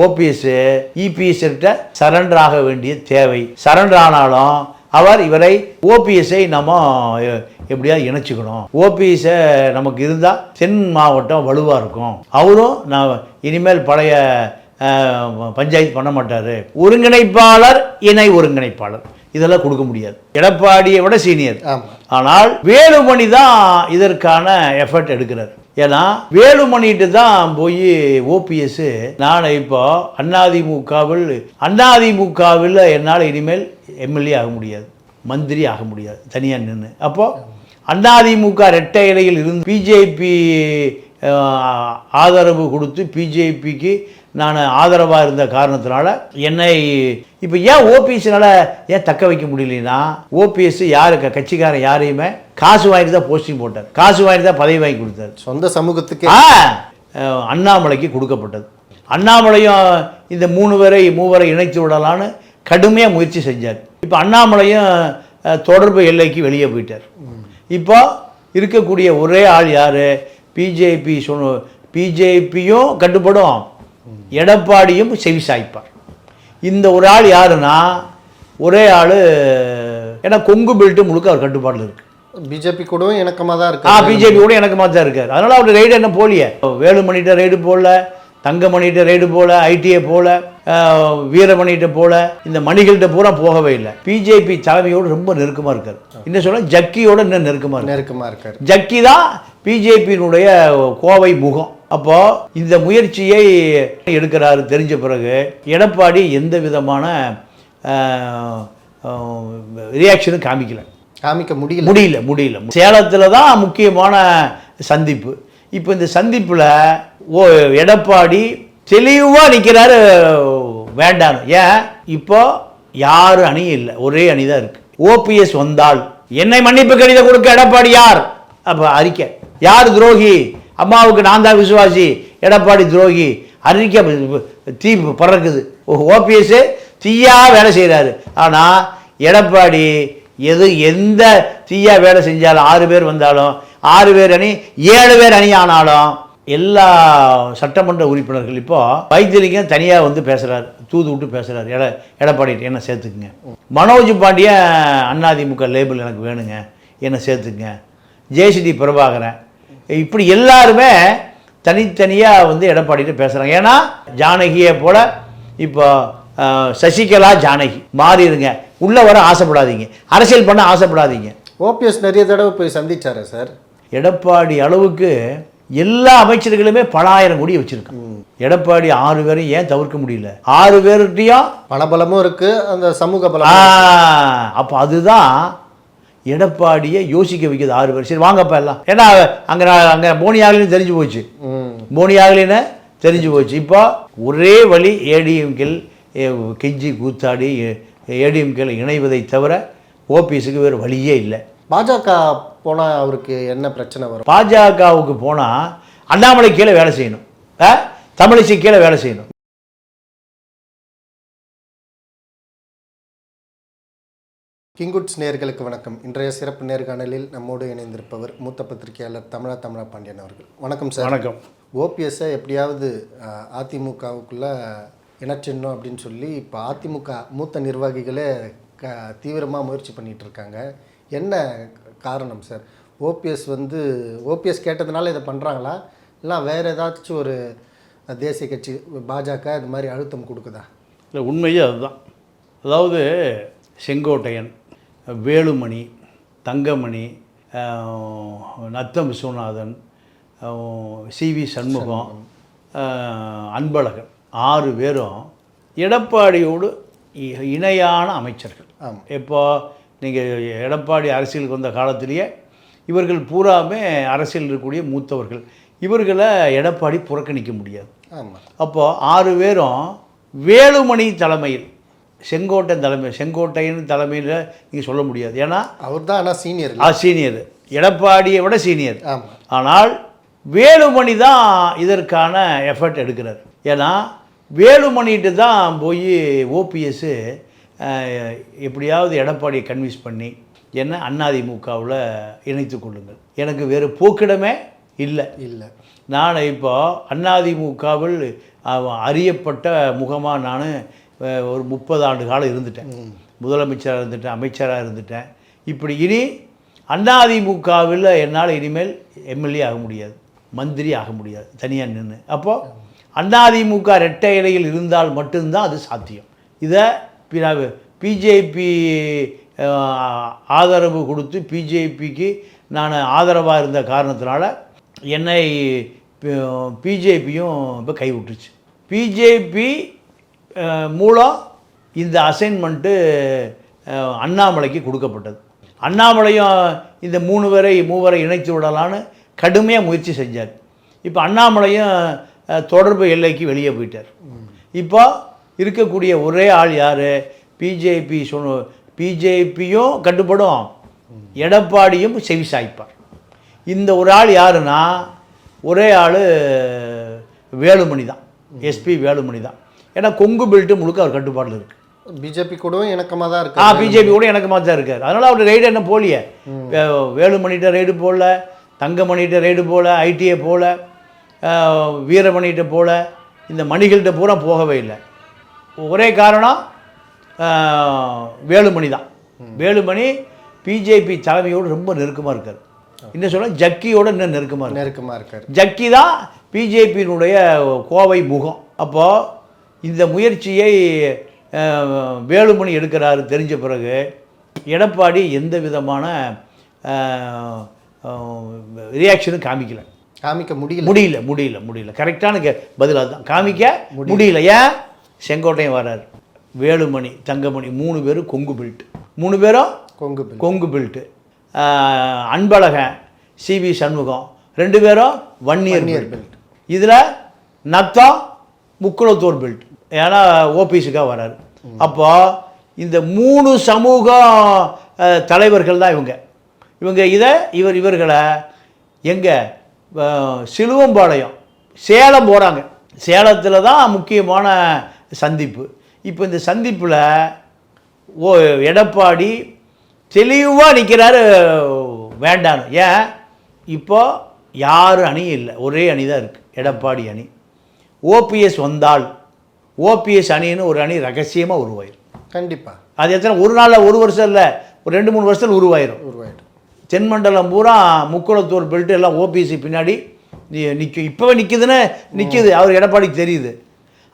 OPS EPS கிட்ட surrender ஆக வேண்டிய தேவை. சரண்டர் ஆனாலும் அவர் இவரை ஓபிஎஸ்ஐ நம்ம எப்படியாவது இணைச்சிக்கணும். ஓபிஎஸ்ஸை நமக்கு இருந்தால் தென் மாவட்டம் வலுவாக இருக்கும். அவரும் நான் இனிமேல் பழைய பஞ்சாயத்து பண்ண மாட்டார். ஒருங்கிணைப்பாளர் இணை ஒருங்கிணைப்பாளர். இதெல்லாம் கொடுக்க முடியாது. எடப்பாடியை விட சீனியர். ஆனால் வேலுமணி தான் இதற்கான எஃபர்ட் எடுக்கிறார். ஏன்னா வேலுமணிட்டு தான் போய் ஓபிஎஸ் நான் இப்போ அதிமுகவில் அதிமுகவில் என்னால் இனிமேல் எம்எல்ஏ ஆக முடியாது மந்திரி ஆக முடியாது தனியாக நின்று அப்போது அதிமுக ரெட்டை இலையில் இருந்து பிஜேபி ஆதரவு கொடுத்து பிஜேபிக்கு நான் ஆதரவாக இருந்த காரணத்தினால என்னை இப்போ ஏன் ஓபிஎஸ்னால ஏன் தக்க வைக்க முடியலனா ஓபிஎஸ் யாரு? கட்சிக்காரன் யாரையுமே காசு வாங்கிட்டு தான் போஸ்டிங் போட்டார். காசு வாங்கிட்டு தான் பதவி வாங்கி கொடுத்தாரு. சொந்த சமூகத்துக்கே அண்ணாமலைக்கு கொடுக்கப்பட்டது. அண்ணாமலையும் இந்த மூணு பேரை மூவரை இணைத்து விடலான்னு கடுமையாக முயற்சி செஞ்சார். இப்போ அண்ணாமலையும் தொடர்பு எல்லைக்கு வெளியே போயிட்டார். இப்போ இருக்கக்கூடிய ஒரே ஆள் யார்? பிஜேபி சொன்ன பிஜேபியும் கட்டுப்படும். எடப்பாடியும் செவிசாய்ப்பார் இந்த ஒரு ஆள் யாருன்னா ஒரே ஆள் ஏன்னா கொங்கு பெல்ட்டு முழுக்க அவர் கட்டுப்பாட்டில் இருக்குது பிஜேபி கூடவும் இணக்கமாக தான் ஆ இருக்கு பிஜேபி கூட மாதிரி தான் இருக்காரு. அதனால அவர் ரைடு என்ன போலியே? வேலுமணிகிட்ட ரைடு போடல தங்கமணிகிட்ட ரைடு போல ஐடிஐ போல வீரமணிகிட்ட போல இந்த மணிகள்கிட்ட பூரா போகவே இல்லை. பிஜேபி தலைமையோடு ரொம்ப நெருக்கமாக இருக்காரு. இன்னும் சொல்ல ஜக்கியோட இன்னும் நெருக்கமாக இருக்கு நெருக்கமாக இருக்காரு. ஜக்கி தான் பிஜேபியினுடைய கோவை முகம். அப்போ இந்த முயற்சியை எடுக்கிறாரு தெரிஞ்ச பிறகு எடப்பாடி எந்த விதமான ரியாக்ஷனும் காமிக்கல. காமிக்க முடியல. முடியல முடியல. சேலத்தில் தான் முக்கியமான சந்திப்பு. இப்போ இந்த சந்திப்பில் ஓ எடப்பாடி தெளிவாக நிற்கிறாரு வேண்டாம் ஏன்? இப்போ யார் அணியும் இல்லை. ஒரே அணி தான் இருக்கு ஓபிஎஸ் வந்தால் என்னை மன்னிப்பு கடிதம் கொடுக்க எடப்பாடி யார்? அப்போ அறிக்கை. யார் துரோகி? அம்மாவுக்கு நான் தான் விசுவாசி. எடப்பாடி துரோகி. அறிக்கை தீ பறக்குது. ஓபிஎஸ் தீயாக வேலை செய்கிறாரு ஆனால் எடப்பாடி எது எந்த தீயாக வேலை செஞ்சாலும் ஆறு பேர் வந்தாலும் ஆறு பேர் அணி ஏழு பேர் அணி ஆனாலும் எல்லா சட்டமன்ற உறுப்பினர்கள் இப்போது வைத்தியலிங்கம் தனியாக வந்து பேசுகிறார் தூது விட்டு பேசுகிறார் எட எடப்பாடி என்ன சேர்த்துக்குங்க. மனோஜ் பாண்டியன் அதிமுக லேபிள் எனக்கு வேணுங்க. என்ன சேர்த்துக்குங்க. ஜேசிடி பிரபாகரன். இப்படி எல்லாருமே தனித்தனியாக வந்து எடப்பாடிட்டு பேசுகிறாங்க ஏன்னா ஜானகியை போல இப்போ சசிகலா ஜானகி மாறிடுங்க உள்ளே வர ஆசைப்படாதீங்க. அரசியல் பண்ண ஆசைப்படாதீங்க. ஓபிஎஸ் நிறைய தடவை போய் சந்திச்சாரு சார். எடப்பாடி அளவுக்கு எல்லா அமைச்சர்களுமே பல ஆயிரம் கோடி வச்சிருக்கான் எடப்பாடி ஆறு பேரையும் ஏன் தவிர்க்க முடியல? ஆறு பேர்கிட்டையும் பணபலமும் இருக்கு. அந்த சமூக பலம் அப்போ அதுதான் எடப்பாடியை யோசிக்க வைக்கிறது ஆறு பேர். சரி வாங்கப்பா எல்லாம் ஏன்னா அங்கே அங்கே போனியாகலின்னு தெரிஞ்சு போச்சு. ம். போனியாகலின்னு தெரிஞ்சு போச்சு. இப்போ ஒரே வழி ஏடிஎம்கில் கெஞ்சி கூத்தாடி ஏடிஎம்கில் இணைவதை தவிர ஓபிஎஸ்க்கு வேறு வழியே இல்லை. பாஜக போனா அவருக்கு என்ன பிரச்சனை வரும்? பாஜகவுக்கு போனால் அண்ணாமலை கீழே வேலை செய்யணும்? தமிழிசை கீழே வேலை செய்யணும். கிங்குட்ஸ் நேர்களுக்கு வணக்கம். இன்றைய சிறப்பு நேர்காணலில் நம்மோடு இணைந்திருப்பவர் மூத்த பத்திரிகையாளர் தமிழா தமிழா பாண்டியன் அவர்கள். வணக்கம் சார். வணக்கம். ஓபிஎஸ்ஸை எப்படியாவது அதிமுகவுக்குள்ள இணைச்சிடணும் அப்படின்னு சொல்லி இப்போ அதிமுக மூத்த நிர்வாகிகளே க தீவிரமாக முயற்சி பண்ணிட்டு இருக்காங்க என்ன காரணம் சார்? ஓபிஎஸ் வந்து ஓபிஎஸ் கேட்டதுனால இதை பண்ணுறாங்களா இல்லை வேறு ஏதாச்சும் ஒரு தேசிய கட்சி பாஜக இது மாதிரி அழுத்தம் கொடுக்குதா? இல்லை உண்மையே அதுதான். அதாவது செங்கோட்டையன் வேலுமணி தங்கமணி நத்தம் விஸ்வநாதன் சி வி சண்முகம் அன்பழகன். ஆறு பேரும் எடப்பாடியோடு இணையான அமைச்சர்கள். இப்போ நீங்கள் எடப்பாடி அரசியலுக்கு வந்த காலத்திலேயே இவர்கள் பூராமே அரசியல் இருக்கக்கூடிய மூத்தவர்கள். இவர்களை எடப்பாடி புறக்கணிக்க முடியாது. ஆமாம் அப்போ ஆறு பேரும் வேலுமணி தலைமையில் செங்கோட்டையன் தலைமை செங்கோட்டையன் தலைமையில் நீங்கள் சொல்ல முடியாது. ஏன்னா அவர் தான் ஆனால் சீனியர் ஆ சீனியர் எடப்பாடியை விட சீனியர் ஆனால் வேலுமணி தான் இதற்கான எஃபர்ட் எடுக்கிறார். ஏன்னா வேலுமணிட்டு தான் போய் ஓபிஎஸ்ஸு எப்படியாவது எடப்பாடியை கன்வின்ஸ் பண்ணி என்ன அதிமுகவில் இணைத்து கொள்ளுங்கள். எனக்கு வேறு போக்கிடமே இல்லை. இல்லை. நான் இப்போ அதிமுகவில் அவ- அறியப்பட்ட முகமாக நான் ஒரு முப்பது ஆண்டு காலம் இருந்துட்டேன். முதலமைச்சராக இருந்துட்டேன் அமைச்சராக இருந்துட்டேன். இப்படி இனி அதிமுகவில் என்னால் இனிமேல் எம்எல்ஏ ஆக முடியாது மந்திரி ஆக முடியாது தனியாக நின்று அப்போது அதிமுக ரெட்டை இலையில் இருந்தால் மட்டும்தான் அது சாத்தியம். இதை பிஜேபி ஆதரவு கொடுத்து பிஜேபிக்கு நான் ஆதரவாக இருந்த காரணத்தினால என்னை பிஜேபியும் இப்போ கைவிட்டுச்சு பிஜேபி மூலம் இந்த அசைன்மெண்ட்டு அண்ணாமலைக்கு கொடுக்கப்பட்டது. அண்ணாமலையும் இந்த மூணு பேரை மூவரை இணைத்து விடலான்னு கடுமையாக முயற்சி செஞ்சார். இப்போ அண்ணாமலையும் தொடர்பு எல்லைக்கு வெளியே போயிட்டார். இப்போ இருக்கக்கூடிய ஒரே ஆள் யார்? பிஜேபி சொன்ன பிஜேபியும் கட்டுப்படும். எடப்பாடியும் செவி சாய்ப்பார். இந்த ஒரு ஆள் யாருன்னா ஒரே ஆள் வேலுமணி தான் எஸ்பி வேலுமணி தான் ஏன்னா கொங்கு பெல்ட்டு முழுக்க அவர் கட்டுப்பாட்டில் இருக்குது பிஜேபி கூடவும் இணக்கமாக தான் ஆ இருக்கு பிஜேபி கூட மாதிரி தான் இருக்கார். அதனால் அவர் ரைடு என்ன போலியே வேலுமணிகிட்ட ரைடு போகல தங்கமணிகிட்ட ரைடு போகல ஐடிஐ போகல வீரமணிகிட்ட போகல இந்த மணிகள்கிட்ட பூரா போகவே இல்லை. ஒரே காரணம் வேலுமணி தான். வேலுமணி பிஜேபி தலைமையோடு ரொம்ப நெருக்கமாக இருக்கார். இன்னும் சொல்ல ஜக்கியோட இன்னும் நெருக்கமாக நெருக்கமாக இருக்காரு. ஜக்கி தான் பிஜேபியினுடைய கோவை முகம். அப்போது இந்த முயற்சியை வேலுமணி எடுக்கிறாரு தெரிஞ்ச பிறகு எடப்பாடி எந்த விதமான ரியாக்ஷனும் காமிக்கல. காமிக்க முடியல. முடியல முடியல முடியல. கரெக்டான கே பதில் அதுதான். காமிக்க முடியல. ஏன்? செங்கோட்டையன் வராரு. வேலுமணி தங்கமணி மூணு பேரும் கொங்கு பெல்ட் மூணு பேரும் கொங்கு கொங்கு பெல்ட்டு அன்பழகன் சிவி சண்முகம் ரெண்டு பேரும் வன்னியர் வன்னியர் பெல்ட் இதில் நத்தம் முக்குளத்தூர் பெல்ட் ஏன்னா ஓபிஸுக்காக வராரு. அப்போ இந்த மூணு சமூக தலைவர்கள் தான் இவங்க. இவங்க இதை இவர் இவர்களை எங்கே சிலுவம்பாளையம் சேலம் போகிறாங்க சேலத்தில் தான் முக்கியமான சந்திப்பு. இப்போ இந்த சந்திப்பில் ஓ எடப்பாடி தெளிவாக நிற்கிறாரு வேண்டான்னு. ஏன்? இப்போ யார் அணி இல்லை. ஒரே அணி தான் இருக்குது எடப்பாடி அணி. ஓபிஎஸ் வந்தால் ஓபிஎஸ் அணின்னு ஒரு அணி ரகசியமாக உருவாயிரும். கண்டிப்பா. அது எத்தனை ஒரு நாளில் ஒரு வருஷம் இல்லை ஒரு ரெண்டு மூணு வருஷத்தில் உருவாயிரும். உருவாயிடும். தென்மண்டலம் பூரா முக்குளத்தூர் பெல்ட் எல்லாம் ஓபிஎஸ்சி பின்னாடி நிற்கும் இப்போவே நிற்குதுன்னு நிற்குது அவர் எடப்பாடிக்கு தெரியுது.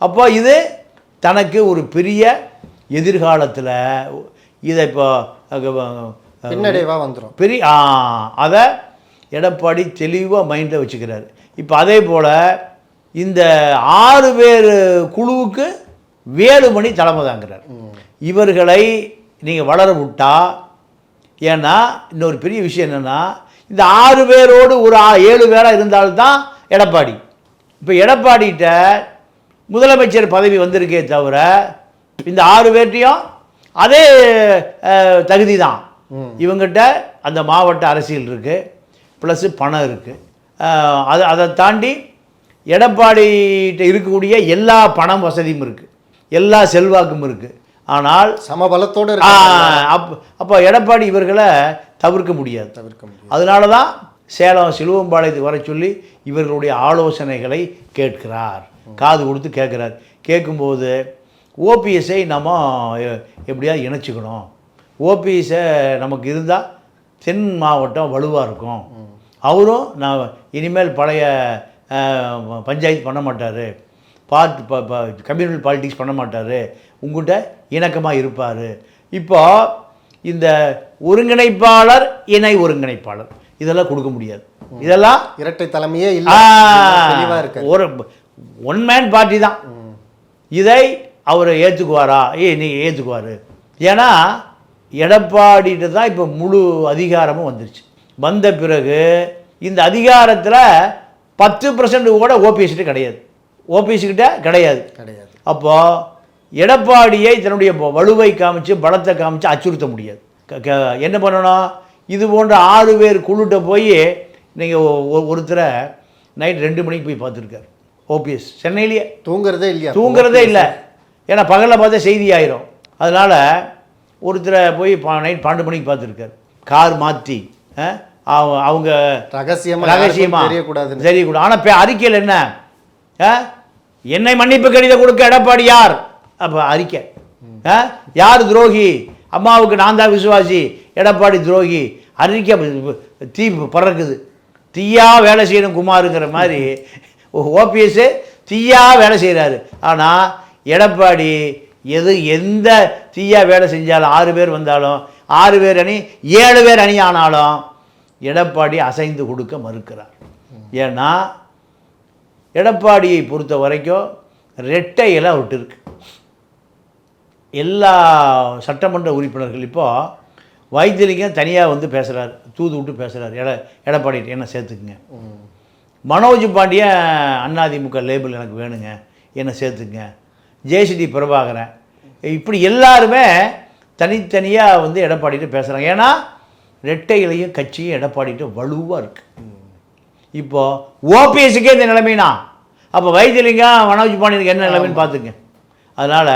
அப்போ இது தனக்கு ஒரு பெரிய எதிர்காலத்தில் இதை இப்போ அஹ், பின்னடைவா வந்துரும். பெரிய அதை எடப்பாடி தெளிவாக மைண்டில் வச்சுக்கிறாரு. இப்போ அதே போல் இந்த ஆறு பேர் குழுவுக்கு வேலுமணி தலைமை தாங்கிறார் இவர்களை நீங்கள் வளர விட்டா ஏன்னா இன்னொரு பெரிய விஷயம் என்னென்னா இந்த ஆறு பேரோடு ஒரு ஆ- ஏழு பேராக இருந்தால்தான் எடப்பாடி. இப்போ எடப்பாடிகிட்ட முதலமைச்சர் பதவி வந்திருக்கே தவிர இந்த ஆறு பேர்ட்டையும் அதே தகுதி தான் இவங்கிட்ட அந்த மாவட்ட அரசியல் இருக்குது ப்ளஸ்ஸு பணம் இருக்குது அது அதை தாண்டி எடப்பாடிகிட்ட இருக்கக்கூடிய எல்லா பணம் வசதியும் இருக்குது எல்லா செல்வாக்கும் இருக்குது ஆனால் சமபலத்தோட அப் அப்போ எடப்பாடி இவர்களை தவிர்க்க முடியாது. தவிர்க்க முடியும் அதனால தான் சேலம் சிலுவம்பாளையத்துக்கு வர சொல்லி இவர்களுடைய ஆலோசனைகளை கேட்கிறார். காது கொடுத்து கேட்குறார். கேட்கும்போது ஓபிஎஸ்ஐ நம்ம எப்படியாவது இணைச்சிக்கணும். ஓபிஎஸ்ஸை நமக்கு இருந்தால் தென் மாவட்டம் வலுவாக இருக்கும். அவரும் நான் இனிமேல் பழைய பஞ்சாயத்து பண்ண மாட்டார். பார்ட் கம்யூனல் பாலிட்டிக்ஸ் பண்ண மாட்டார். உங்கள்கிட்ட இணக்கமாக இருப்பார். இப்போ இந்த ஒருங்கிணைப்பாளர் இணை ஒருங்கிணைப்பாளர். இதெல்லாம் கொடுக்க முடியாது. இதெல்லாம் இரட்டை தலைமையே இல்ல. ஒரு ஒன் மேன் பார்ட்டி தான். இதை அவர் ஏற்றுக்குவாரா ஏ நீங்கள் ஏற்றுக்குவார் ஏன்னா எடப்பாடிகிட்ட தான் இப்போ முழு அதிகாரமும் வந்துருச்சு. வந்த பிறகு இந்த அதிகாரத்தில் பத்து பர்சன்ட் கூட ஓபிஎஸ்கிட்ட கிடையாது. ஓபிஎஸ்கிட்ட கிடையாது. கிடையாது. அப்போது எடப்பாடியை தன்னுடைய வலுவை காமிச்சு பலத்தை காமிச்சு அச்சுறுத்த முடியாது. என்ன பண்ணணும் இது போன்ற ஆறு பேர் குழுட்ட போய் நீங்கள் ஒருத்தரை நைட் ரெண்டு மணிக்கு போய் பார்த்துருக்காரு. ஓபிஎஸ் சென்னையிலேயே. தூங்குறதே இல்லையா? தூங்குறதே இல்லை. ஏன்னா பகலில் பார்த்தா செய்தி ஆயிரும். அதனால் ஒருத்தரை போய் பா நைட் பன்னெண்டு மணிக்கு பார்த்துருக்காரு. கார் மாற்றி அவங்க ரகசியமா ரகசியமா யாருக்கும் தெரியக்கூடாதுன்னு. தெரியக்கூடாது. ஆனால் அறிக்கையில் என்ன? என்னை மன்னிப்பு கடிதம் கொடுக்க எடப்பாடி யார்? அப்போ அறிக்கை? யார் துரோகி? அம்மாவுக்கு நான் தான் விசுவாசி. எடப்பாடி துரோகி. அறிக்கை தீ பறக்குது. தீயா வேலை செய்யணும் குமாருங்கிற மாதிரி. ஓபிஎஸ் தீயா வேலை செய்கிறாரு ஆனால் எடப்பாடி எது எந்த தீயா வேலை செஞ்சாலும் ஆறு பேர் வந்தாலும் ஆறு பேர் அணி ஏழு பேர் அணி ஆனாலும் எடப்பாடி அசைந்து கொடுக்க மறுக்கிறார். ஏன்னா எடப்பாடியை பொறுத்த வரைக்கும் ரெட்டை இலை விட்டுருக்கு எல்லா சட்டமன்ற உறுப்பினர்கள் இப்போ வைத்தியலிங்கம் தனியாக வந்து பேசுகிறார் தூது விட்டு பேசுகிறார் எட எடப்பாடி என்ன சேர்த்துக்குங்க. மனோஜ் பாண்டியன் அதிமுக லேபிள் எனக்கு வேணுங்க என்னை சேர்த்துக்குங்க. ஜேசிடி பிரபாகரன் இப்படி எல்லாருமே தனித்தனியாக வந்து எடப்பாடிட்டு பேசுகிறாங்க ஏன்னா ரெட்டைகளையும் கட்சியும் எடப்பாடிட்டு வலுவாக இருக்கு. இப்போ ஓபிஎஸ்க்கே இந்த நிலைமைனா? அப்போ வைத்தியலிங்கம் மனோஜ் பாண்டியனுக்கு என்ன நிலைமைன்னு பார்த்துங்க அதனால்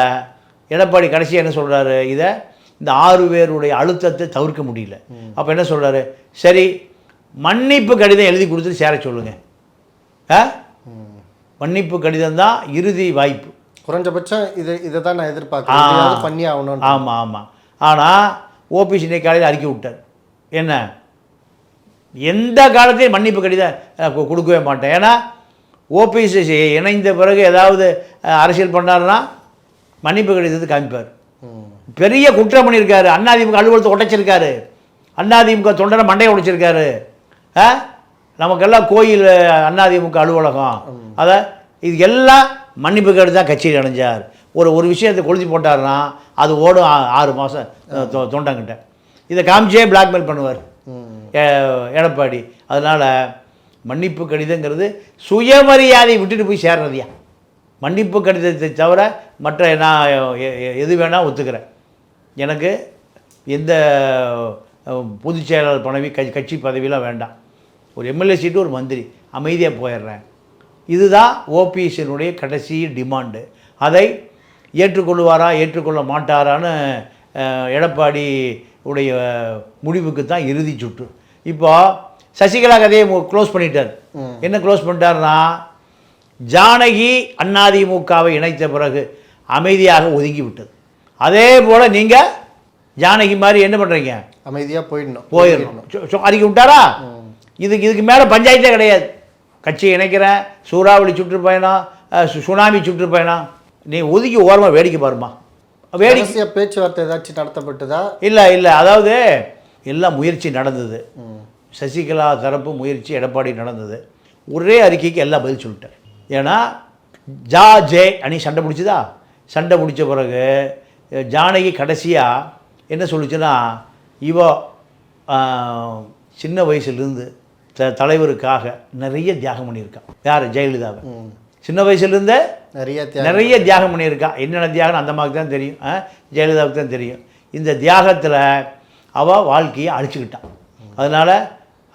எடப்பாடி கடைசியாக என்ன சொல்கிறாரு இதை இந்த ஆறு பேருடைய அழுத்தத்தை தவிர்க்க முடியல. அப்போ என்ன சொல்கிறாரு சரி மன்னிப்பு கடிதம் எழுதி கொடுத்துட்டு சேர சொல்லுங்க. ஆ. மன்னிப்பு கடிதம் தான் இறுதி வாய்ப்பு. குறைஞ்சபட்சம் இது இதை தான் நான் எதிர்பார்க்குறேன். பண்ணி ஆகணும் ஆமாம் ஆமாம் ஆனால் ஓபிஎஸ் இன்னைக்கு காலையில் அறிக்கை விட்டார். என்ன? எந்த காலத்தையும் மன்னிப்பு கடிதம் கொடுக்கவே மாட்டேன். ஏன்னா ஓபிஎஸ் இணைந்த பிறகு ஏதாவது அரசியல் பண்ணாருன்னா மன்னிப்பு கடிதத்தை காமிப்பார். பெரிய குற்றம் பண்ணியிருக்காரு. அதிமுக அலுவலகத்தை உடைச்சிருக்காரு. அதிமுக தொண்டரை மண்டையை உடைச்சிருக்காரு. நமக்கெல்லாம் கோயில் அதிமுக அலுவலகம். அதை இது எல்லாம் மன்னிப்பு கேட்டு தான் கட்சியில் அடைஞ்சார் ஒரு ஒரு விஷயத்தை கொளுத்தி போட்டாருன்னா அது ஓடும் ஆறு மாதம் தொண்டங்கிட்ட. இதை காமிச்சே பிளாக்மெயில் பண்ணுவார். எடப்பாடி. அதனால் மன்னிப்பு கடிதங்கிறது சுயமரியாதை விட்டுட்டு போய் சேர்றதையா? மன்னிப்பு கடிதத்தை தவிர மற்ற நான் எ- எ- எது வேணால் ஒத்துக்கிறேன். எனக்கு எந்த பொதுச் செயலாளர் பதவி கட்சி கட்சி பதவியெலாம் வேண்டாம். ஒரு எம்எல்ஏ சீட்டு ஒரு மந்திரி. அமைதியாக போயிடுறேன். இதுதான் ஓபிஎஸ்னுடைய கடைசி டிமாண்டு. அதை ஏற்றுக்கொள்வாரா ஏற்றுக்கொள்ள மாட்டாரான்னு எடப்பாடி உடைய முடிவுக்கு தான் இறுதி சுற்று. இப்போ சசிகலா கதையை க்ளோஸ் பண்ணிட்டார். என்ன க்ளோஸ் பண்ணிட்டாருன்னா ஜானகி அதிமுகவை இணைத்த பிறகு அமைதியாக ஒதுங்கி விட்டது அதே போல் நீங்கள் ஜானகி மாதிரி என்ன பண்ணுறீங்க அமைதியா போயிடணும். போயிடணும். அறிக்கை விட்டாரா? இதுக்கு இதுக்கு மேலே பஞ்சாயத்தே கிடையாது. கட்சி இணைக்கிறேன் சூறாவளி சுற்றுப்பயணம் சுனாமி சுற்றுப்பயணம். நீ ஒதுக்கி ஓரமாக வேடிக்கை பாருமா வேடிக்கை பேச்சுவார்த்தை ஏதாச்சும் நடத்தப்பட்டதா? இல்லை இல்லை. அதாவது எல்லாம் முயற்சி நடந்தது. சசிகலா தரப்பு முயற்சி எடப்பாடி நடந்தது. ஒரே அறிக்கைக்கு எல்லாம் பதில் சொல்லிட்டேன் ஏன்னா ஜா ஜே அணி சண்டை பிடிச்சதா? சண்டை பிடிச்ச பிறகு ஜானகி கடைசியாக என்ன சொல்லுச்சுன்னா இவோ சின்ன வயசுலேருந்து த தலைவருக்காக நிறைய தியாகம் பண்ணியிருக்கான் யார்? ஜெயலலிதாவை. சின்ன வயசுலேருந்தே நிறைய நிறைய தியாகம் பண்ணியிருக்கா. என்னென்ன தியாகம்? அந்த அம்மாவுக்கு தான் தெரியும்? ஜெயலலிதாவுக்கு தான் தெரியும். இந்த தியாகத்தில் அவள் வாழ்க்கையை அழிச்சுக்கிட்டான் அதனால்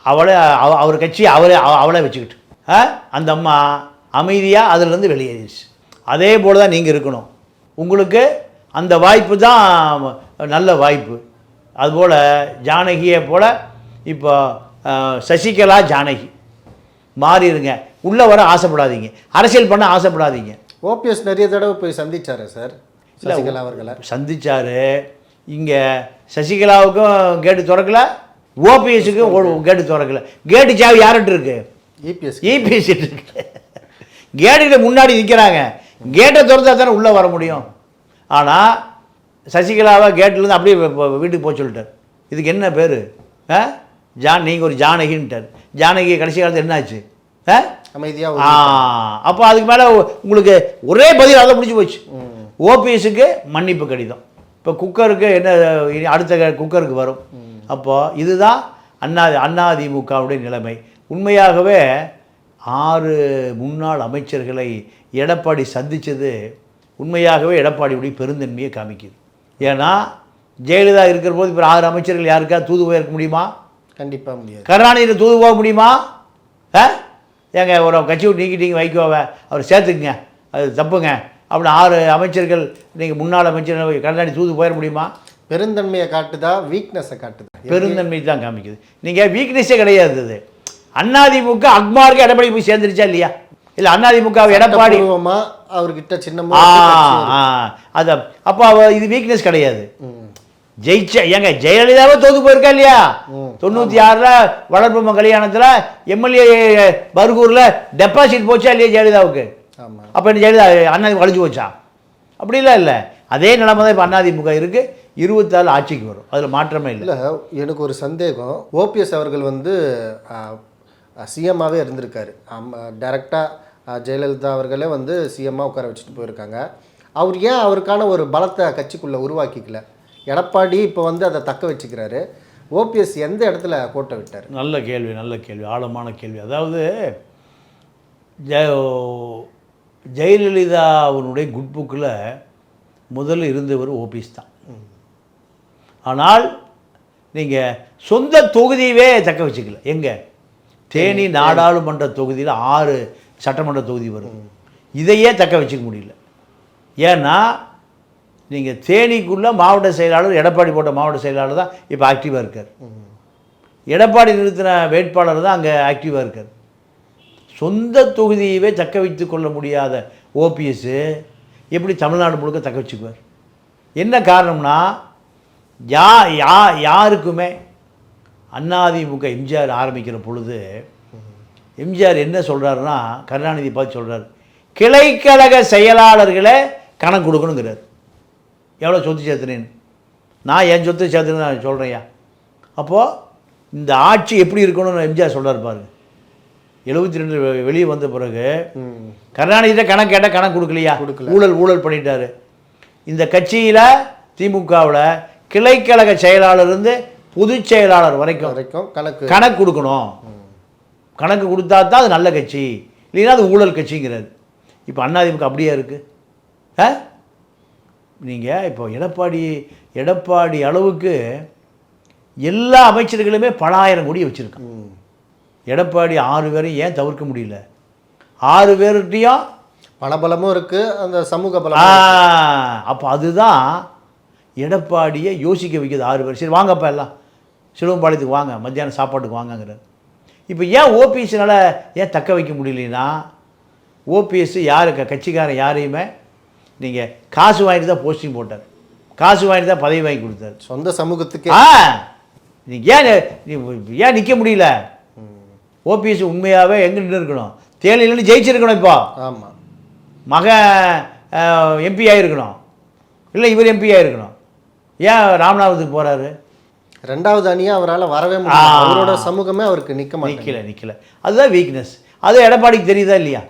அவளை அவ அவர் கட்சியை அவளை அவ- அவளை வச்சுக்கிட்டு? அந்த அம்மா அமைதியாக அதுலேருந்து வெளியேறிடுச்சு. அதே போல் தான் நீங்கள் இருக்கணும். உங்களுக்கு அந்த வாய்ப்பு தான் நல்ல வாய்ப்பு. அதுபோல் ஜானகியை போல் இப்போ சசிகலா ஜானகி. மாறிடுங்க உள்ளே வர ஆசைப்படாதீங்க. அரசியல் பண்ண ஆசைப்படாதீங்க. ஓபிஎஸ் நிறைய தடவை போய் சந்திச்சாரு சார்? சசிகலா அவர்களை? சந்திச்சாரு. இங்கே சசிகலாவுக்கும் கேட்டு திறக்கல ஓபிஎஸ்க்கும் கேட்டு திறக்கல. கேட்டு சாவி யார்கிட்ட இருக்கு? இபிஎஸ் இபிஎஸ் இருக்கு. கேட்டுக்கிட்ட முன்னாடி நிற்கிறாங்க கேட்டை திறந்தா தானே உள்ளே வர முடியும். ஆனால் சசிகலாவை கேட்டிலேருந்து அப்படியே வீட்டுக்கு போக சொல்லிட்டார். இதுக்கு என்ன பேர்? ஆ? ஜான் நீங்கள் ஒரு ஜானகின்ட்டார். ஜானகி கடைசி காலத்தில் என்னாச்சு? ஆ? அமைதியா ஆ அப்போ அதுக்கு மேலே உங்களுக்கு ஒரே பதில் அதை முடிஞ்சு போச்சு. ஓபிஎஸ்க்கு மன்னிப்பு கடிதம். இப்போ குக்கருக்கு என்ன அடுத்த குக்கருக்கு வரும். அப்போ இதுதான் அண்ணா அதிமுகவுடைய நிலைமை. உண்மையாகவே ஆறு முன்னாள் அமைச்சர்களை எடப்பாடி சந்தித்தது உண்மையாகவே எடப்பாடியுடைய பெருந்தன்மையை காமிக்குது. ஏன்னா ஜெயலலிதா இருக்கிற போது இப்போ ஆறு அமைச்சர்கள் யாருக்கா தூது போயிருக்க முடியுமா? கண்டிப்பா முடியாது. கருணாநிதியில் தூது போக முடியுமா? ஆ? ஏங்க ஒரு கட்சி விட்டு நீக்கிட்டீங்க வைகோவை. அவர் சேர்த்துக்குங்க. அது தப்புங்க. அப்படின்னு ஆறு அமைச்சர்கள் நீங்கள் முன்னாள் அமைச்சர் கருணாநிதி தூது போயிட முடியுமா? பெருந்தன்மையை காட்டுதா வீக்னஸை காட்டுதா? பெருந்தன்மை தான் காமிக்குது. நீங்கள் வீக்னஸே கிடையாது அது. அதிமுக அக்மாருக்கு எடப்பாடி போய் சேர்ந்துருச்சா இல்லையா? இல்லை அதிமுக எடப்பாடி அவர்கிட்ட ஆ அது அப்போ இது வீக்னஸ் கிடையாது. ஜெயிச்ச ஏங்க ஜெயலலிதாவே தோத்து போயிருக்கா இல்லையா? தொண்ணூற்றி ஆறில் வளர்ப்பு கல்யாணத்தில் எம்எல்ஏ பர்கூரில் டெபாசிட் போச்சா இல்லையா ஜெயலலிதாவுக்கு? அப்போ என்ன ஜெயலலிதா அண்ணா அழிஞ்சு போச்சா? அப்படிலாம் இல்லை. அதே நிலைமை தான் இப்போ அதிமுக இருக்குது இருபத்தாறு ஆட்சிக்கு வரும். அதில் மாற்றமே இல்லை. இல்லை எனக்கு ஒரு சந்தேகம். ஓபிஎஸ் அவர்கள் வந்து சிஎம்மாவே இருந்திருக்காரு. டைரெக்டாக ஜெயலலிதா அவர்களே வந்து சிஎம்மாக உட்கார வச்சுட்டு போயிருக்காங்க. அவர் ஏன் அவருக்கான ஒரு பலத்தை கட்சிக்குள்ளே உருவாக்கிக்கல? எடப்பாடி இப்போ வந்து அதை தக்க வச்சுக்கிறாரு. ஓபிஎஸ் எந்த இடத்துல கோட்டை விட்டார்? நல்ல கேள்வி நல்ல கேள்வி ஆழமான கேள்வி. அதாவது ஜெ ஜெயலலிதா அவனுடைய குட் புக்கில் முதல்ல இருந்தவர் ஓபிஎஸ் தான். ஆனால் நீங்கள் சொந்த தொகுதியவே தக்க வச்சுக்கல. எங்கே? தேனி நாடாளுமன்ற தொகுதியில் ஆறு சட்டமன்ற தொகுதி வரும் இதையே தக்க வச்சுக்க முடியல. ஏன்னா நீங்கள் தேனிக்குள்ளே மாவட்ட செயலாளர் எடப்பாடி போட்ட மாவட்ட செயலாளர் தான் இப்போ ஆக்டிவாக இருக்கார். எடப்பாடி நிறுத்தின வேட்பாளர் தான் அங்கே ஆக்டிவாக இருக்கார். சொந்த தொகுதியவே தக்க வைத்து கொள்ள முடியாத ஓபிஎஸ்ஸு எப்படி தமிழ்நாடு முழுக்க தக்க வச்சுக்குவார்? என்ன காரணம்னா யா யா யாருக்குமே அண்ணாதிமுக எம்ஜிஆர் ஆரம்பிக்கிற பொழுது எம்ஜிஆர் என்ன சொல்கிறாருன்னா கருணாநிதி பார்த்து சொல்கிறார் கிளைக்கழக செயலாளர்களை கணக்கு கொடுக்கணுங்கிறார். எவ்வளோ சொத்து சேர்த்துனேன்னு நான் என் சொத்து சேர்த்துன்னு நான் சொல்கிறேன்யா அப்போது இந்த ஆட்சி எப்படி இருக்கணும்னு எம்ஜிஆர் சொல்கிறார் பாருங்க. எழுபத்தி ரெண்டு வெளியே வந்த பிறகு ம். கருணாநிதிட்ட கணக்கு கேட்டால் கணக்கு கொடுக்கலையா? கொடுக்கல. ஊழல் ஊழல் பண்ணிட்டாரு. இந்த கட்சியில் திமுகவில் கிளைக்கழக செயலாளர் இருந்து பொதுச் செயலாளர் வரைக்கும் வரைக்கும் கணக்கு. கணக்கு கொடுக்கணும். கணக்கு கொடுத்தா தான் அது நல்ல கட்சி. இல்லைன்னா அது ஊழல் கட்சிங்கிறாரு. இப்போ அதிமுக அப்படியே இருக்குது ஆ? நீங்கள் இப்போ எடப்பாடி எடப்பாடி அளவுக்கு எல்லா அமைச்சர்களுமே பல ஆயிரம் கோடி வச்சுருக்கான் ம். எடப்பாடி ஆறு பேரையும் ஏன் தவிர்க்க முடியல? ஆறு பேர்கிட்டையும் பணபலமும் இருக்கு அந்த சமூக பலம் அப்போ அதுதான் எடப்பாடியை யோசிக்க வைக்குது ஆறு பேர். சரி வாங்கப்பா எல்லாம். சிலுவம்பாளையத்துக்கு வாங்க மத்தியானம் சாப்பாட்டுக்கு வாங்கங்கிறார். இப்போ ஏன் ஓபிஎஸ்னால ஏன் தக்க வைக்க முடியலனா ஓபிஎஸ் யாரு கட்சிக்காரன் யாரையுமே நீங்கள் காசு வாங்கிட்டு தான் போஸ்டிங் போட்டார். காசு வாங்கிட்டு தான் பதவி வாங்கி கொடுத்தாரு. சொந்த சமூகத்துக்கே. ஆ நீங்கள் ஏன் நீ- ஏன் நிற்க முடியல? ஓபிஎஸ் உண்மையாகவே எங்கே நின்று இருக்கணும். தேனியிலேருந்து ஜெயிச்சிருக்கணும் இப்போ. ஆமா. மகன் எம்பி ஆகிருக்கணும் இல்லை இவர் எம்பி ஆகிருக்கணும் ஏன் ராமநாதத்துக்கு போகிறாரு ரெண்டாவது அணியா அவரால் வரவே முடியல. அவரோட சமூகமே அவருக்கு மாட்டேங்குது. நிற்கல நிற்கல அதுதான் வீக்னஸ் அது எடப்பாடிக்கு தெரியுதா இல்லையா?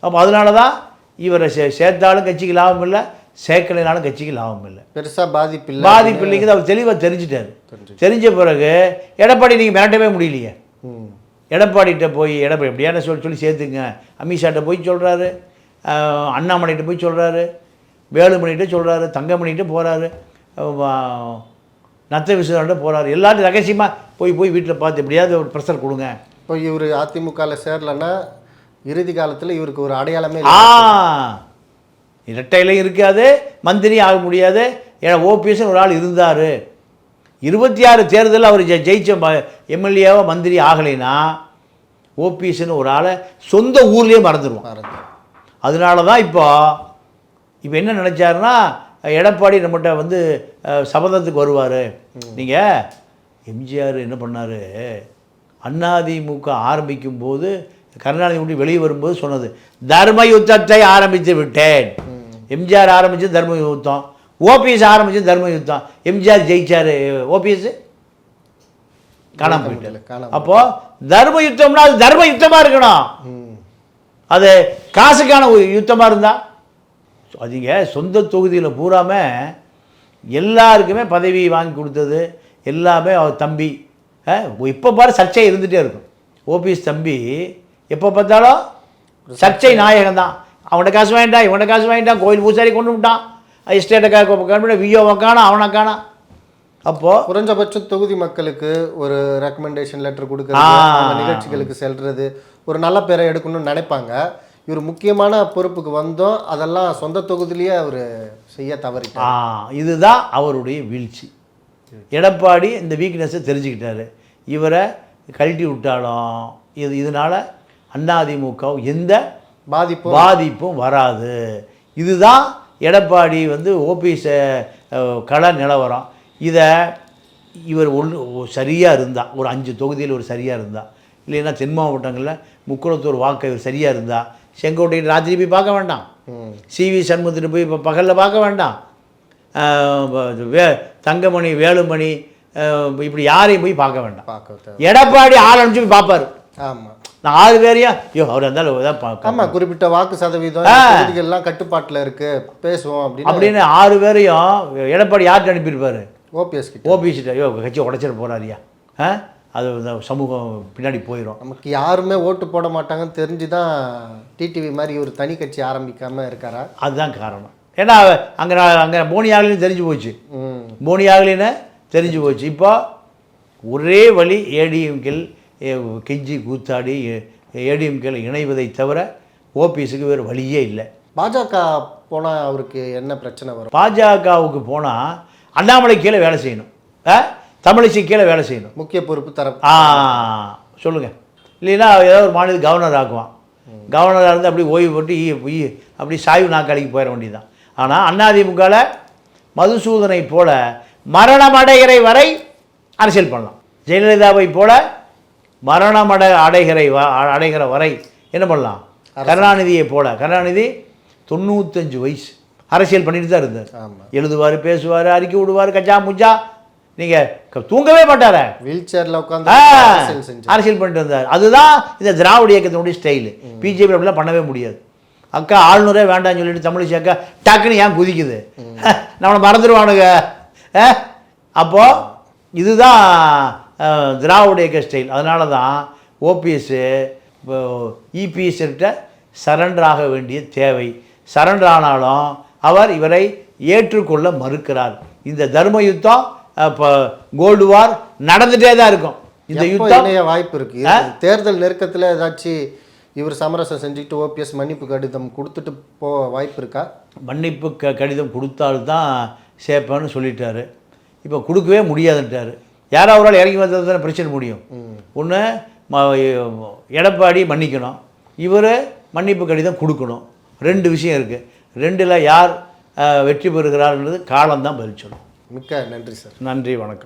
அப்போ அதனால தான் இவரை சே சேர்த்தாலும் கட்சிக்கு லாபம் இல்லை சேர்க்கலைனாலும் கட்சிக்கு லாபம் இல்லை. பெருசா பாதிப்பு இல்ல. பாதிப்பு இல்லைங்கிறது அவர் தெளிவாக தெரிஞ்சிட்டாரு. தெரிஞ்ச பிறகு எடப்பாடி நீங்கள் மிரட்டவே முடியலையே. ம். எடப்பாடிகிட்ட போய் எடப்பாடி எப்படியான சொல்லி சொல்லி சேர்த்துங்க. அமித்ஷாட்ட போய் சொல்கிறாரு அண்ணாமலைகிட்ட போய் சொல்கிறாரு வேலுமணிகிட்ட சொல்கிறாரு தங்கமணிகிட்ட போகிறாரு நத்த விஸ்வநாட்ட போகிறாரு எல்லாரும் ரகசியமாக போய் போய் வீட்டில் பார்த்து எப்படியாவது ஒரு ப்ரெஷர் கொடுங்க. இப்போ இவர் அதிமுகவில் சேரலன்னா இறுதி காலத்துல இவருக்கு ஒரு அடையாளமே இரட்டையிலையும் இருக்காது மந்திரி ஆக முடியாது. ஏன்னா ஓபிஎஸ்னு ஒரு ஆள் இருந்தார். இருபத்தி ஆறு தேர்தலில் அவர் ஜெயிச்ச எம்எல்ஏவோ மந்திரி ஆகலைன்னா ஓபிஎஸ்னு ஒரு ஆளை சொந்த ஊர்லேயே மறந்துடுவோம் மறந்து அதனால தான் இப்போ இப்போ என்ன நினச்சாருன்னா எடப்பாடி நம்மகிட்ட வந்து சபதத்துக்கு வருவார். நீங்கள் எம்ஜிஆர் என்ன பண்ணார்? அதிமுக ஆரம்பிக்கும் போது கருணாநிதி விட்டு வெளியே வரும்போது சொன்னது தர்ம யுத்தத்தை ஆரம்பித்து விட்டேன். எம்ஜிஆர் ஆரம்பித்து தர்ம யுத்தம் ஓபிஎஸ் ஆரம்பித்து தர்ம யுத்தம் எம்ஜிஆர் ஜெயிச்சார். ஓபிஎஸ் காணாம போயிட்டார். காணாம அப்போ தர்ம யுத்தம்னா அது தர்ம யுத்தமாக இருக்கணும். அது காசுக்கான யுத்தமாக இருந்தால் அதுங்க சொந்த தொகுதியில் பூராம எல்லாருக்குமே பதவி வாங்கி கொடுத்தது எல்லாமே அவர் தம்பி. இப்போ பாரு சர்ச்சை இருந்துகிட்டே இருக்கும். ஓபிஎஸ் தம்பி எப்போ பார்த்தாலும் சர்ச்சை நாயகன் தான் அவன்கிட்ட காசு வாங்கிட்டான் இவன்கிட்ட காசு வாங்கிட்டான் கோயில் பூசாரி கொண்டு விட்டான். எஸ்டேட்டை கவர்மெண்ட் விஓவை காணோம் அவனை காணோம் அப்போது குறைஞ்சபட்சம் தொகுதி மக்களுக்கு ஒரு ரெக்கமெண்டேஷன் லெட்டர் கொடுக்கறது. அந்த நிகழ்ச்சிகளுக்கு செல்றது ஒரு நல்ல பேரை எடுக்கணும்னு நினைப்பாங்க. இவர் முக்கியமான பொறுப்புக்கு வந்தோம் அதெல்லாம் சொந்த தொகுதியிலேயே அவர் செய்ய தவறிட்டார். இதுதான் அவருடைய வீழ்ச்சி. எடப்பாடி இந்த வீக்னஸை தெரிஞ்சுக்கிட்டாரு. இவரை கழட்டி விட்டாலும் இது இதனால் அதிமுக எந்த பாதிப்பும் பாதிப்பும் வராது. இதுதான் எடப்பாடி வந்து ஓபிஎஸ் கள நிலவரம். இதை இவர் ஒன்று சரியாக இருந்தா ஒரு அஞ்சு தொகுதியில் ஒரு சரியாக இருந்தா இல்லைன்னா தென் மாவட்டங்களில் முக்குளத்தூர் வாக்கு இவர் சரியாக இருந்தா செங்கோட்டையில் ராத்திரி போய் பார்க்க வேண்டாம். சிவி சண்முகத்தில் போய் இப்போ பகலில் பார்க்க வேண்டாம். வ- தங்கமணி வேலுமணி இப்படி யாரையும் போய் பார்க்க வேண்டாம். எடப்பாடி ஆள் அனுப்பிச்சு போய் பார்ப்பாரு. ஆமாம் நான் ஆறு பேரையும் ஐயோ அவர் இருந்தாலும் ஆமாம் குறிப்பிட்ட வாக்கு சதவீதம். தொகுதிகள்லாம் கட்டுப்பாட்டில் இருக்கு பேசுவோம் அப்படின்னு. அப்படின்னு ஆறு பேரையும் எடப்பாடி யார்கிட்ட அனுப்பியிருப்பாரு? ஓபிஎஸ் ஓபிசிட்ட ஐயோ கட்சி உடச்சிட போறாரியா ஆ? அது இந்த சமூகம் பின்னாடி போயிடும் நமக்கு யாருமே ஓட்டு போட மாட்டாங்கன்னு தெரிஞ்சு தான் டிடிவி மாதிரி ஒரு தனி கட்சி ஆரம்பிக்காம இருக்காரா? அதுதான் காரணம். ஏன்னா அங்கே அங்கே போனியாகலின்னு தெரிஞ்சு போச்சு. ம். போனியாகலின்னு தெரிஞ்சு போச்சு. இப்போ ஒரே வழி ஏடிஎம்கில் கெஞ்சி கூத்தாடி ஏடிஎம்கில் இணைவதை தவிர ஓபிஎஸ்க்கு வேறு வழியே இல்லை. பாஜக போனா அவருக்கு என்ன பிரச்சனை வரும்? பாஜகவுக்கு போனால் அண்ணாமலை கீழே வேலை செய்யணும். தமிழிசை கீழே வேலை செய்யணும். முக்கிய பொறுப்பு தர ஆ சொல்லுங்க. இல்லைன்னா ஏதோ ஒரு மாநில கவர்னர் ஆக்குவான். கவர்னராக இருந்து அப்படி ஓய்வு போட்டு ஈ ஈ அப்படி சாய்வு நாக்காளிக்கு போயிட வேண்டியதுதான். ஆனால் அதிமுகவில் மதுசூதனை போல மரணம் அடைகிறை வரை அரசியல் பண்ணலாம். ஜெயலலிதாவை போல மரணம் அடை அடைகிறை அடைகிற வரை என்ன பண்ணலாம்? கருணாநிதியை போல. கருணாநிதி தொண்ணூத்தஞ்சு வயசு. அரசியல் பண்ணிட்டு தான் இருந்தார். எழுதுவார் பேசுவார் அறிக்கை விடுவார் கச்சா முச்சா. நீங்கள் தூங்கவே மாட்டாரே. வீல் சேர்ல உட்காந்து அரசியல் பண்ணிட்டு வந்தார். அதுதான் இந்த திராவிட இயக்கத்தினுடைய ஸ்டைலு. பிஜேபி அப்படிலாம் பண்ணவே முடியாது. அக்கா ஆளுநரே வேண்டாம்னு சொல்லிட்டு தமிழிசை அக்கா டக்குன்னு ஏன் குதிக்குது? நம்மளை மறந்துடுவானுங்க ஆ? அப்போ இதுதான் திராவிட இயக்க ஸ்டைல். அதனால தான் ஓபிஎஸ்ஸு இபிஎஸ் கிட்ட சரண்டர் ஆக வேண்டிய தேவை. சரண்டர் ஆனாலும் அவர் இவரை ஏற்றுக்கொள்ள மறுக்கிறார். இந்த தர்ம யுத்தம் இப்போ கோல்டு வார் நடந்துகிட்டே தான் இருக்கும். இந்த யுத்தம் வாய்ப்பு இருக்கு? தேர்தல் நெருக்கத்துல ஏதாச்சும் இவர் சமரசம் செஞ்சுக்கிட்டு ஓபிஎஸ் மன்னிப்பு கடிதம் கொடுத்துட்டு போக வாய்ப்பு இருக்கா? மன்னிப்பு க கடிதம் கொடுத்தால்தான் சேர்ப்பேன்னு சொல்லிட்டாரு. இப்போ கொடுக்கவே முடியாதுன்ட்டாரு. யாராவது ஒரு ஆள் இறங்கி வந்தது தானே பிரச்சனை முடியும். ஒன்று எடப்பாடி மன்னிக்கணும். இவர் மன்னிப்பு கடிதம் கொடுக்கணும். ரெண்டு விஷயம் இருக்குது ரெண்டில் யார் வெற்றி பெறுகிறார்ன்றது காலம்தான் பதில் சொல்லும். மிக்க நன்றி சார். நன்றி வணக்கம்.